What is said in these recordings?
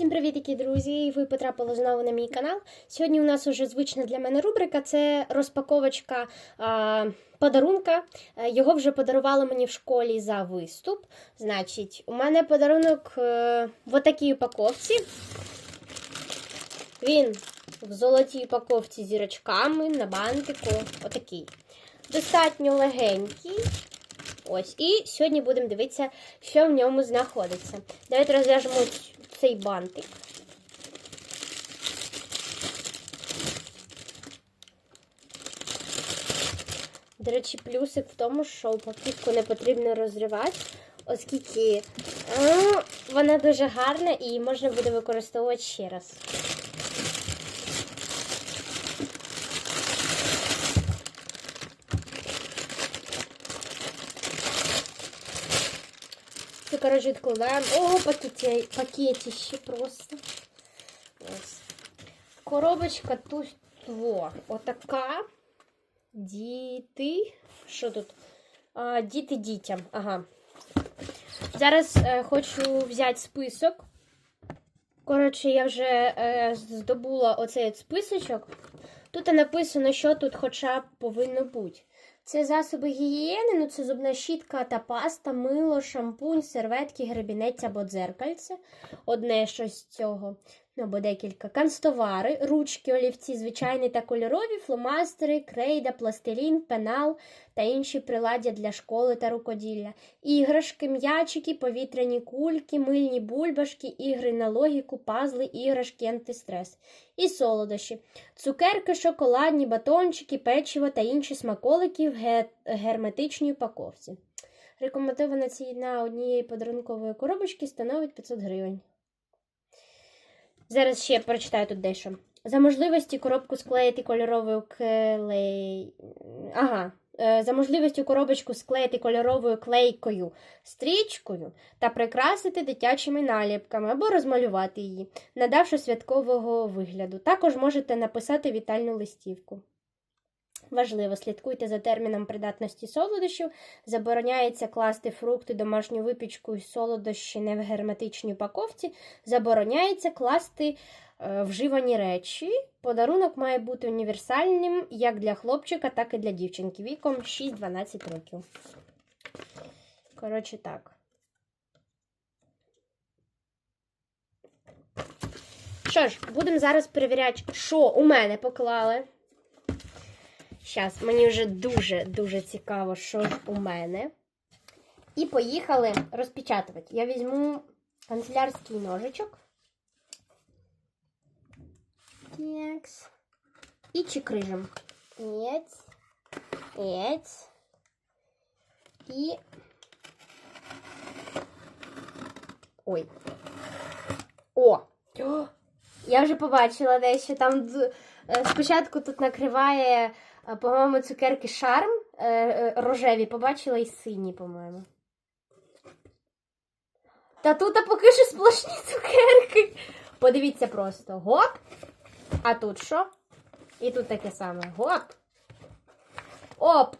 Всім привітки, друзі! Ви потрапили знову на мій канал. Сьогодні у нас уже звична для мене рубрика це розпаковочка а, подарунка. Е, Його вже подарували мені в школі за виступ. Значить, у мене подарунок е, в такій упаковці. Він в золотій упаковці з зірочками на бантику. Отакий. Достатньо легенький. Ось. І сьогодні будемо дивитися, що в ньому знаходиться. Давайте розв'яжемо цей бантик. До речі, плюсик в тому, що упаковку не потрібно розривати, оскільки вона дуже гарна і можна буде використовувати ще раз. Коротше, відкладаємо. О, пакеті, пакетище просто. Ось. Коробочка тут во, отака. Діти. Що тут? А, діти дітям. Ага. Зараз е, хочу взяти список. Коротше, я вже е, здобула оцей списочок. Тут написано, що тут хоча б повинно бути. Це засоби гігієни, ну це зубна щітка та паста, мило, шампунь, серветки, гребінець або дзеркальце. Одне щось з цього, або декілька. Канцтовари, ручки, олівці, звичайні та кольорові, фломастери, крейда, пластилін, пенал та інші приладдя для школи та рукоділля. Іграшки, м'ячики, повітряні кульки, мильні бульбашки, ігри на логіку, пазли, іграшки, антистрес. І солодощі. Цукерки, шоколадні, батончики, печиво та інші смаколики в ге- герметичній упаковці. Рекомендована ціна однієї подарункової коробочки становить 500 гривень. Зараз ще прочитаю тут дещо. За можливості коробку склеїти кольоровою клей... Ага. Е, За можливістю коробочку склеїти кольоровою клейкою стрічкою та прикрасити дитячими наліпками або розмалювати її, надавши святкового вигляду. Також можете написати вітальну листівку. Важливо, слідкуйте за терміном придатності солодощів. Забороняється класти фрукти, домашню випічку і солодощі не в герметичній упаковці. Забороняється класти е, вживані речі. Подарунок має бути універсальним як для хлопчика, так і для дівчинки віком 6-12 років. Коротше, так. Що ж, будемо зараз перевіряти, що у мене поклали. Зараз, мені вже дуже-дуже цікаво, що ж у мене. І поїхали розпечатувати. Я візьму канцелярський ножичок. Текс. І чекрижем. Ець. Ець. І. Ой. О! Я вже побачила дещо. Там е, спочатку тут накриває, по-моєму, цукерки шарм е, е, рожеві, побачила і сині, по-моєму. Та тут а поки що сплошні цукерки. Подивіться просто. Гоп. А тут що? І тут таке саме. Гоп. Оп.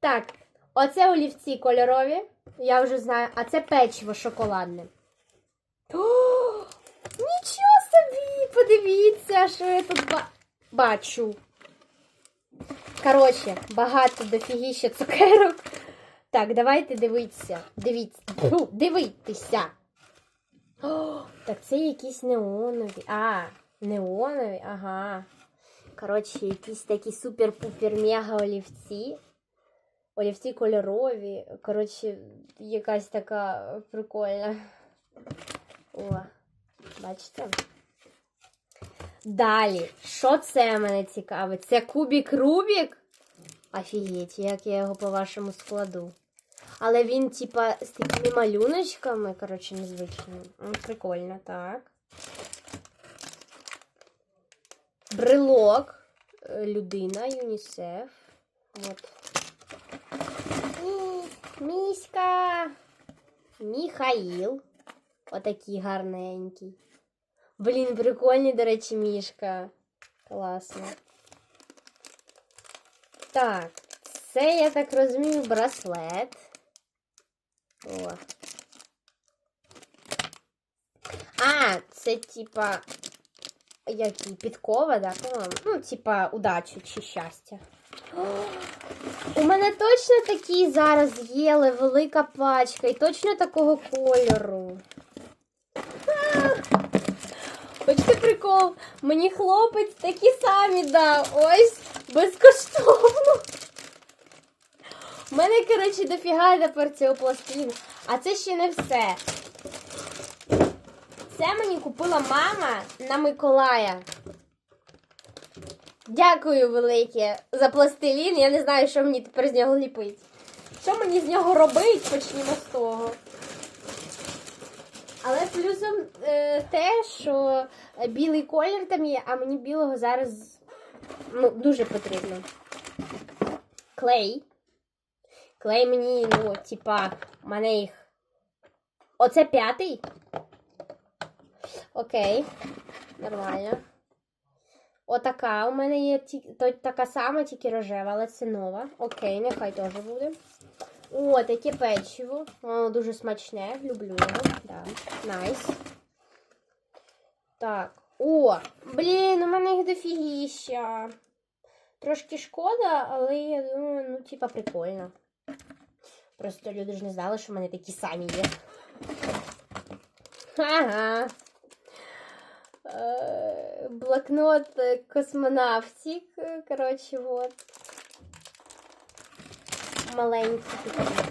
Так, оце олівці кольорові. Я вже знаю, а це печиво шоколадне. О, нічого собі! Подивіться, що я тут ба- бачу. Коротше, багато дофігіще цукерок. Так, давайте дивитися. Дивіться. Дивитися. О, так це якісь неонові. А, неонові, ага. Коротше, якісь такі супер-пупер мега олівці. Олівці кольорові. Коротше, якась така прикольна. О, бачите? Далі, що це мене цікавить? Це кубік Рубік? Офігеть, як я його по-вашому складу. Але він, типа, з такими малюночками, коротше, незвичними. Прикольно, так. Брелок. Е, Людина, ЮНІСЕФ. От. Міська. Міхаїл. Отакий гарненький. Блін, прикольний, до речі, мішка. Класно. Так, це, я так розумію, браслет. О. А, Це типа. Як підкова, да, по-моєму. Ну, типа, удачі чи щастя. У мене точно такі зараз є, велика пачка і точно такого кольору. Хочете прикол? Мені хлопець такі самі дав. Ось безкоштовно. У мене, коротше, дофіга тепер цього пластину. А це ще не все. Це мені купила мама на Миколая. Дякую велике за пластилін. Я не знаю, що мені тепер з нього ліпити. Що мені з нього робить, почнімо з того. Але плюсом е, те, що білий колір там є, а мені білого зараз ну, дуже потрібно. Клей. Клей мені, ну, типа, у мене їх. Оце п'ятий. Окей. Нормально. Отака у мене є така сама, тільки рожева, але це нова. Окей, нехай теж буде. О, таке печиво. Воно дуже смачне. Люблю його. Да. Найс. Так. О, блін, у мене їх дофігіща. Трошки шкода, але я думаю, ну, типа, прикольно. Просто люди ж не знали, що в мене такі самі є. Ага. Е, Блокнот е, космонавтик. е, Коротше, вот. Маленький такий.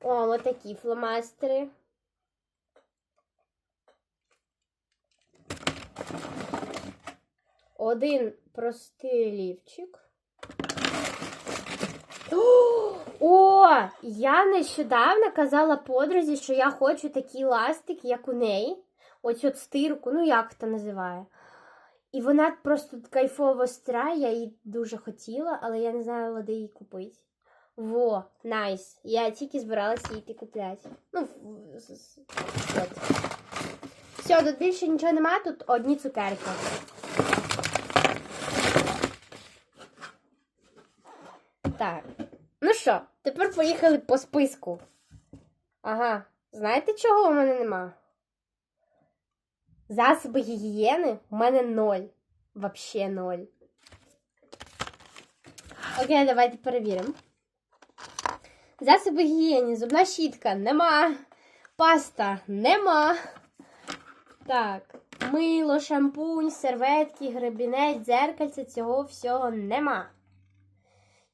О, вот такі фломастери. Один простий лівчик. О, я нещодавно казала подрузі, що я хочу такий ластик, як у неї. Ось от стирку, ну як це називає. І вона просто кайфово стирає, я її дуже хотіла, але я не знала, де її купити. Во, найс. Я тільки збиралася її купляти. Ну, от. Все, тут більше нічого немає, тут одні цукерки. Так. Ну що, тепер поїхали по списку. Ага. Знаєте, чого у мене нема? Засоби гігієни у мене ноль. Вообще ноль. Окей, давайте перевіримо. Засоби гігієни, зубна щітка нема. Паста нема. Так, мило, шампунь, серветки, гребінець, дзеркальце, цього всього нема.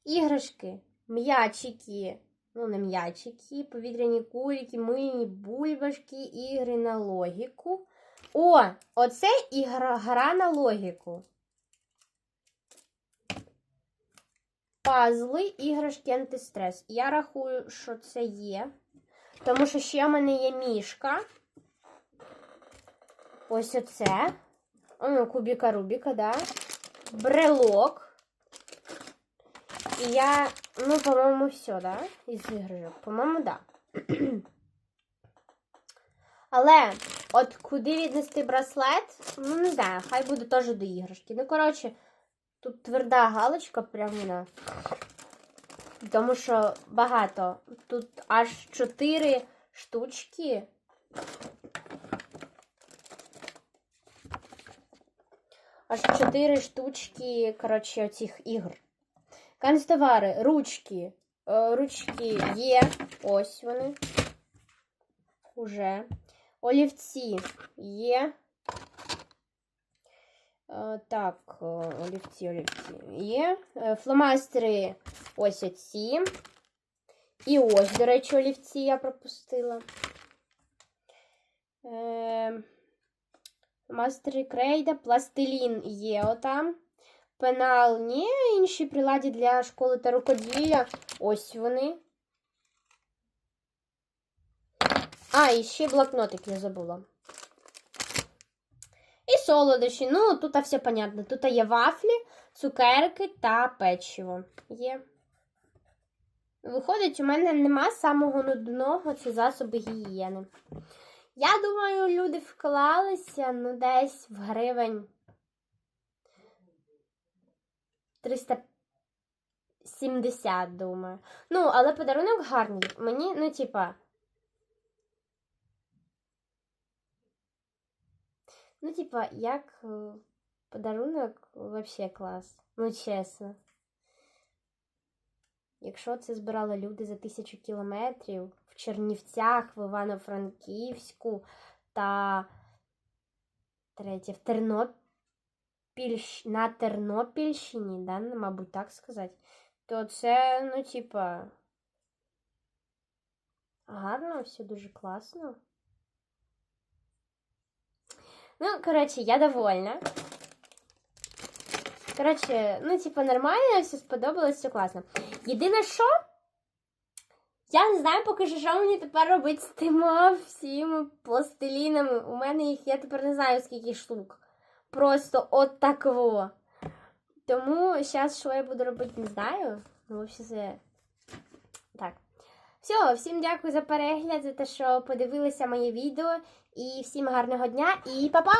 Іграшки, м'ячики, ну не м'ячики, повітряні кулики, мильні бульбашки, ігри на логіку. О, оце ігра гра на логіку. Пазли, іграшки, антистрес. Я рахую, що це є. Тому що ще в мене є мішка. Ось оце. Ну, кубіка Рубіка, да. Брелок. І я, ну, по-моєму, все, да? Із іграшок. По-моєму, да. Але от куди віднести браслет, ну не знаю, хай буде теж до іграшки. Ну, коротше, тут тверда галочка прямо на. Тому що багато. Тут аж 4 штучки. Аж 4 штучки, коротше, оцих ігр. Канцтовари, ручки. Е, Ручки є. Ось вони. Уже. Олівці є. Е, Так, олівці, олівці є. Е, Фломастери ось оці. І ось, до речі, олівці я пропустила. Е, Фломастери крейда, пластилін є отам. Пенал ні, інші приладі для школи та рукоділля. Ось вони. А, і ще блокнотик я забула. І солодощі. Ну, тут все понятно. Тут є вафлі, цукерки та печиво. Є. Виходить, у мене нема самого нудного це засоби гігієни. Я думаю, люди вклалися ну, десь в гривень 370, думаю. Ну, але подарунок гарний. Мені, ну, типа. Ну, типа, як е, подарунок вообще клас. Ну, чесно. Якщо це збирали люди за тисячу кілометрів в Чернівцях, в Івано-Франківську та третє, в Тернопільщ... на Тернопільщині, да, мабуть, так сказати, то це, ну, типа, гарно, все дуже класно. Ну, коротше, я довольна. Коротше, ну, типа, нормально, все сподобалось, все класно. Єдине, що я не знаю поки що мені тепер робити з тими всіми пластилінами. У мене їх, я тепер не знаю, скільки штук. Просто от такого. Тому зараз, що я буду робити, не знаю. Ну, взагалі, це. Так. Все, всім дякую за перегляд, за те, що подивилися моє відео. І всім гарного дня і па-па!